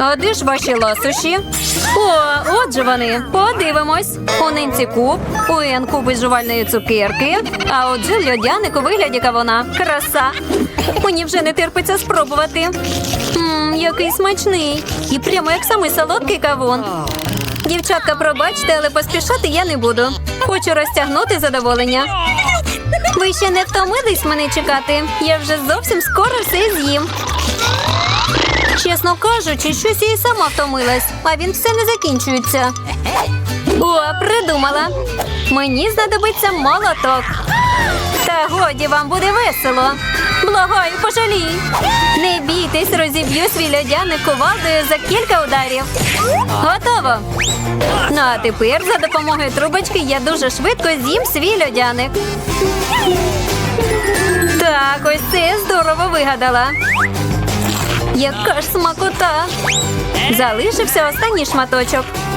А де ж ваші ласощі? О, отже вони. Подивимось. У Нинці куб, у Ен куб жувальної цукерки, а от Джил льодяник у вигляді кавуна. Краса. Мені вже не терпиться спробувати. Мм, який смачний. І прямо як самий солодкий кавун. Дівчатка, пробачте, але поспішати я не буду. Хочу розтягнути задоволення. Ви ще не втомились мене чекати. Я вже зовсім скоро все з'їм. Чесно кажучи, щось я і сама втомилась, а він все не закінчується. О, придумала. Мені знадобиться молоток. Та годі вам буде весело. Благаю, пожалій. Не бійтесь, розіб'ю свій льодяник кувалдою за кілька ударів. Готово. Ну а тепер за допомогою трубочки я дуже швидко з'їм свій льодяник. Так, ось це здорово вигадала. Яка ж смакота! Залишився останній шматочок.